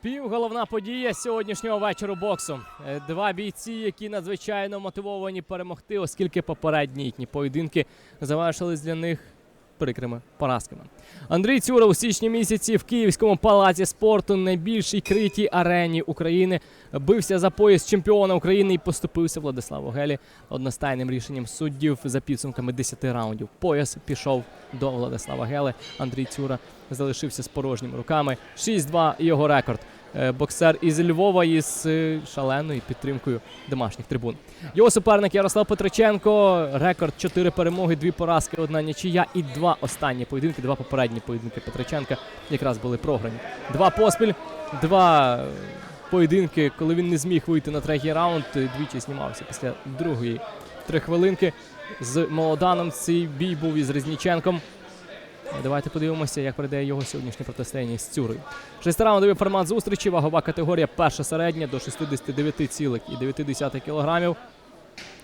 Співголовна подія сьогоднішнього вечору боксу. Е, Два бійці, які надзвичайно мотивовані перемогти, оскільки попередні їхні поєдинки завершились для них прикрими поразками. Андрій Цюра у січні місяці в Київському палаці спорту, найбільшій критій арені України, бився за пояс чемпіона України і поступився Владиславу Гелі одностайним рішенням суддів за підсумками 10 раундів. Пояс пішов до Владислава Гели. Андрій Цюра залишився з порожніми руками. 6-2 його рекорд. Е, Боксер із Львова із е, шаленою підтримкою домашніх трибун. Його суперник Ярослав Петриченко. Рекорд 4 перемоги, 2 поразки, одна нічия і два останні поєдинки, два попередні поєдинки Петриченка якраз були програні. Два поспіль, два поєдинки, коли він не зміг вийти на третій раунд. Двічі знімався після другої три хвилинки. З Молоданом цей бій був із Резніченком. Давайте подивимося, як пройде його сьогоднішнє протистояння з Цюрою. Шестираундовий формат зустрічі, вагова категорія перша середня до 69,9 кг.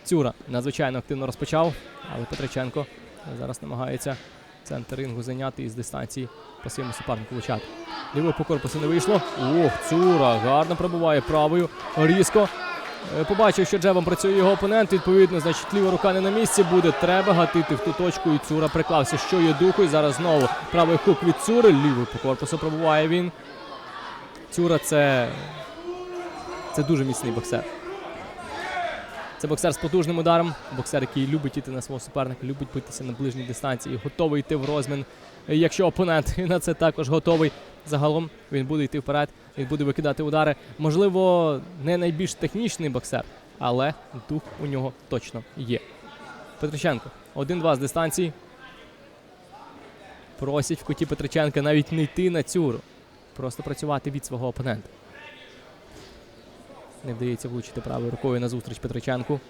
Цюра надзвичайно активно розпочав, але Петриченко зараз намагається центр рингу зайняти із дистанції по своєму супернику влучати. Лівою по корпусу не вийшло. Ох, Цюра гарно пробиває правою. Різко. Е, Побачив, що джебом працює його опонент. Відповідно, значить, ліва рука не на місці буде. Треба гатити в ту точку. І Цура приклався, що є духу. І зараз знову правий хук від Цури. Лівий по корпусу пробуває він. Цюра це. Це дуже міцний боксер. Це боксер з потужним ударом. Боксер, який любить іти на свого суперника, любить битися на ближній дистанції, готовий йти в розмін. Якщо опонент на це також готовий, загалом він буде йти вперед, він буде викидати удари. Можливо, не найбільш технічний боксер, але дух у нього точно є. Петриченко. 1-2 з дистанції. Просять в куті Петриченка навіть не йти на цюру. Просто працювати від свого опонента. Не вдається влучити правою рукою назустріч Петриченку.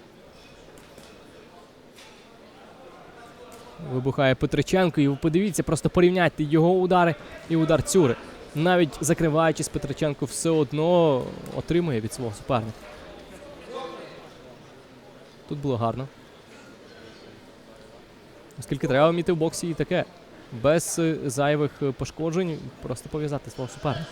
Вибухає Петриченко, і подивіться, просто порівняйте його удари і удар Цюри. Навіть закриваючись, Петриченко все одно отримує від свого суперника. Тут було гарно. Оскільки треба вміти в боксі і таке. Без е, зайвих е, пошкоджень просто пов'язати свого суперника.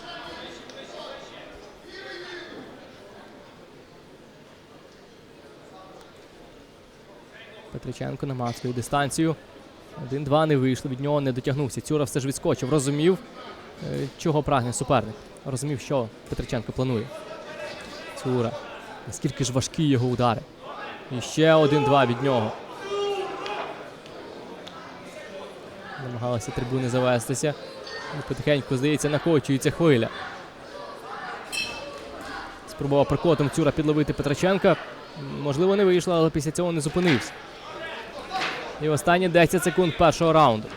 Петриченко намацує дистанцію. Один-два не вийшло, від нього не дотягнувся. Цюра все ж відскочив. Розумів, е, чого прагне суперник. Розумів, що Петриченко планує. Цюра. Наскільки ж важкі його удари. І ще один-два від нього. Намагалися трибуни завестися. І потихеньку, здається, накочується хвиля. Спробував прикотом Цюра підловити Петриченка. Можливо, не вийшло, але після цього не зупинився. І останні 10 секунд першого раунду.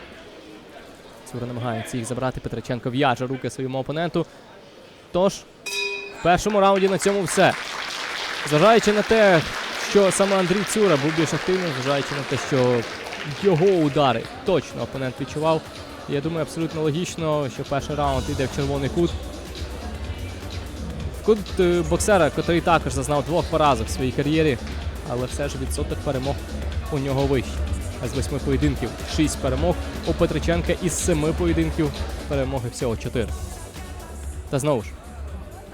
Цюра намагається їх забрати. Петриченко в'яже руки своєму опоненту. Тож, в першому раунді на цьому все. Зважаючи на те, що саме Андрій Цюра був більш активним, зважаючи на те, що його удари точно опонент відчував. Я думаю, абсолютно логічно, що перший раунд йде в червоний кут. В кут е, боксера, котрий також зазнав двох поразок в своїй кар'єрі, але все ж відсоток перемог у нього вищий. А з восьми поєдинків шість перемог у Петриченка із семи поєдинків перемоги всього чотири. Та знову ж.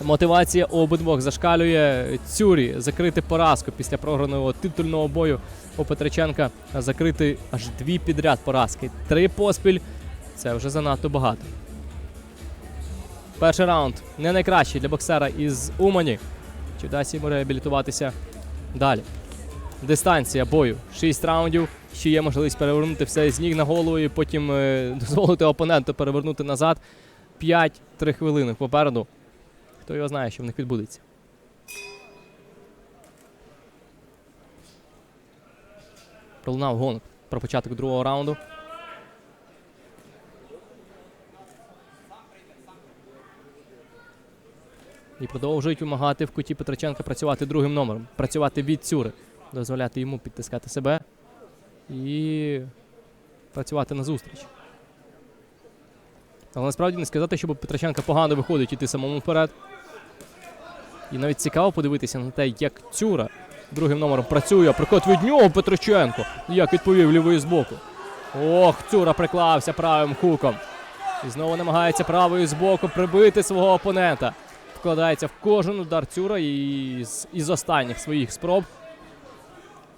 Мотивація у обидвох зашкалює Цюрі закрити поразку після програного титульного бою у Петриченка, закрити аж дві підряд поразки. Три поспіль це вже занадто багато. Перший раунд не найкращий для боксера із Умані. Чи вдасться йому реабілітуватися далі? Дистанція бою 6 раундів. Ще є можливість перевернути все з ніг на голову і потім е, дозволити опоненту перевернути назад. 5-3 хвилини попереду. Хто його знає, що в них відбудеться. Пролунав гонг про початок другого раунду. І продовжують вимагати в куті Петриченка працювати другим номером, працювати від цюри, дозволяти йому підтискати себе і працювати на зустріч. Але насправді не сказати, що Петриченка погано виходить іти самому вперед. І навіть цікаво подивитися на те, як Цюра другим номером працює, а приход від нього Петриченко. Як відповів лівий з боку. Ох, Цюра приклався правим хуком. І знову намагається правою з боку прибити свого опонента. вкладається в кожен удар Цюра і з, із останніх своїх спроб.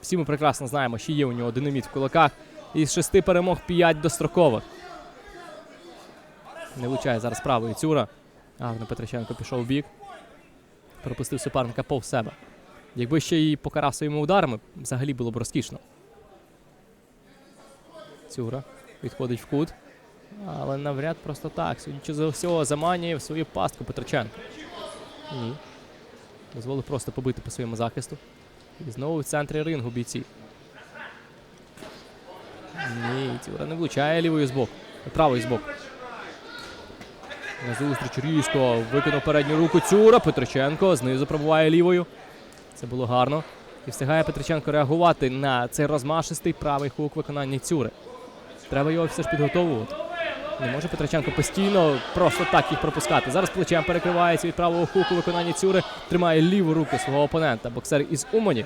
Всі ми прекрасно знаємо, що є у нього динаміт в кулаках. Із шести перемог п'ять дострокових. Не влучає зараз правою Цюра. Гарно Петриченко пішов в бік. Пропустив суперника повз себе. Якби ще й покарав своїми ударами, взагалі було б розкішно. Цюра відходить в кут. Але навряд просто так. Судячи за всього, заманює в свою пастку Петриченко. Ні. Дозволив просто побити по своєму захисту. І знову в центрі рингу бійці. Ні, Цюра не влучає лівою збоку. Правою збоку. На зустріч різко викинув передню руку Цюра. Петриченко знизу пробуває лівою. Це було гарно. І встигає Петриченко реагувати на цей розмашистий правий хук виконання Цюри. Треба його все ж підготовувати. Не може Петриченко постійно просто так їх пропускати. Зараз плечем перекривається від правого хуку виконання Цюри. Тримає ліву руку свого опонента. Боксер із Умані.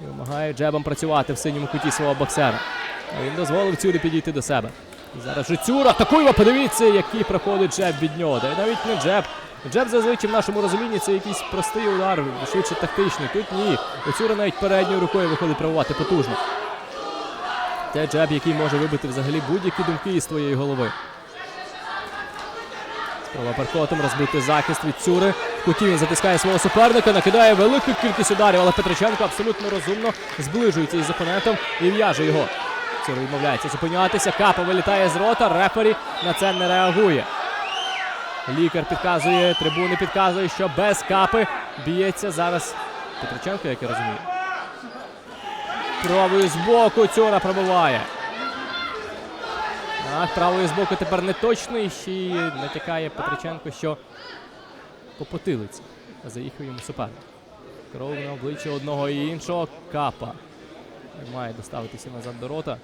І вимагає джебом працювати в синьому куті свого боксера. Він дозволив Цюрі підійти до себе. І зараз же Цюра атакує, подивіться, який проходить джеб від нього. Та навіть не джеб. Джеб зазвичай в нашому розумінні це якийсь простий удар, швидше тактичний. Тут ні. Цюра навіть передньою рукою виходить пробувати потужно. Це джеб, який може вибити взагалі будь-які думки із твоєї голови. Спроба перкотом розбити захист від Цюри. В затискає свого суперника, накидає велику кількість ударів, але Петриченко абсолютно розумно зближується із опонентом і в'яже його. Цюра відмовляється зупинятися. Капа вилітає з рота. Рефері на це не реагує. Лікар підказує, трибуни підказує, що без капи б'ється зараз Петриченко, як я розумію. Правою з боку Цюра пробиває. Так, правою з боку тепер не точно і ще натякає Петриченко, що по потилиці заїхав йому суперник. Кров на обличчя одного і іншого. Капа має доставитися назад до рота.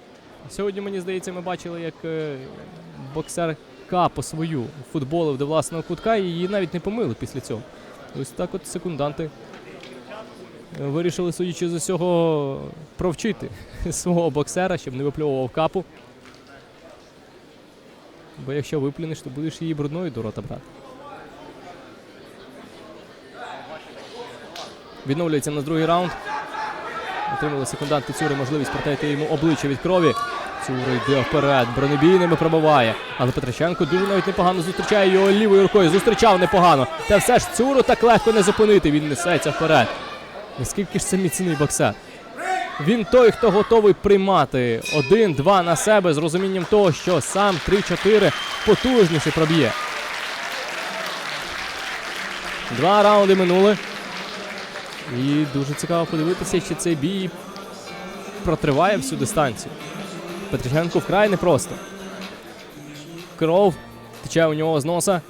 Сьогодні, мені здається, ми бачили, як е, боксер Капо свою футболив до власного кутка і її навіть не помили після цього. Ось так от секунданти вирішили, судячи з усього, провчити свого боксера, щоб не випльовував капу. Бо якщо виплюнеш, то будеш її брудною до рота брати. Відновлюється на другий раунд. Отримали секунданти Цюри можливість протерти йому обличчя від крові. Цюра йде вперед, бронебійними пробиває. Але Петриченко дуже навіть непогано зустрічає його лівою рукою. Зустрічав непогано. Та все ж Цюру так легко не зупинити. Він несеться вперед. Наскільки ж це міцний боксер? Він той, хто готовий приймати один-два на себе з розумінням того, що сам 3-4 потужніше проб'є. Два раунди минули. І дуже цікаво подивитися, чи цей бій протриває всю дистанцію. Петриченко вкрай непросто. Кров тече у нього з носа.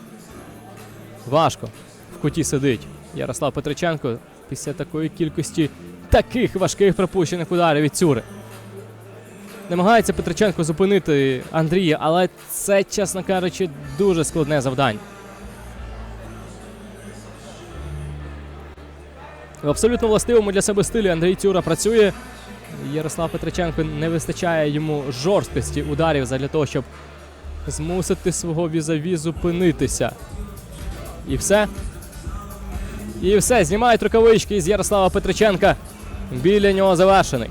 Важко. В куті сидить. Ярослав Петриченко після такої кількості таких важких пропущених ударів від Цюри. Намагається Петриченко зупинити Андрія, але це, чесно кажучи, дуже складне завдання. В абсолютно властивому для себе стилі Андрій Цюра працює. Ярослав Петриченко не вистачає йому жорсткості ударів для того, щоб змусити свого візаві зупинитися. І все. І все. Знімають рукавички із Ярослава Петриченка. Біля нього завершений.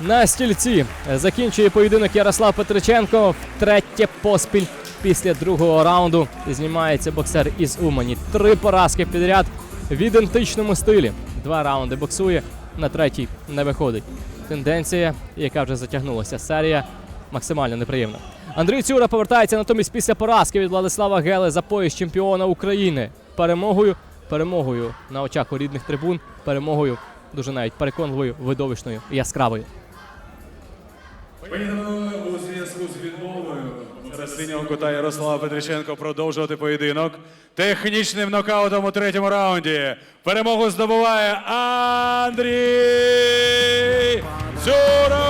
На стільці закінчує поєдинок Ярослав Петриченко. Втретє поспіль після другого раунду знімається боксер із Умані. Три поразки підряд в ідентичному стилі. Два раунди боксує, на третій не виходить. Тенденція, яка вже затягнулася. Серія максимально неприємна. Андрій Цюра повертається натомість після поразки від Владислава Гели за пояс чемпіона України. Перемогою, перемогою на очах у рідних трибун, перемогою дуже навіть переконливою, видовищною, яскравою. У зв'язку з відмовою зараз синього кута Ярослава Петриченко продовжувати поєдинок. Технічним нокаутом у третьому раунді. Перемогу здобуває Андрій Цюра!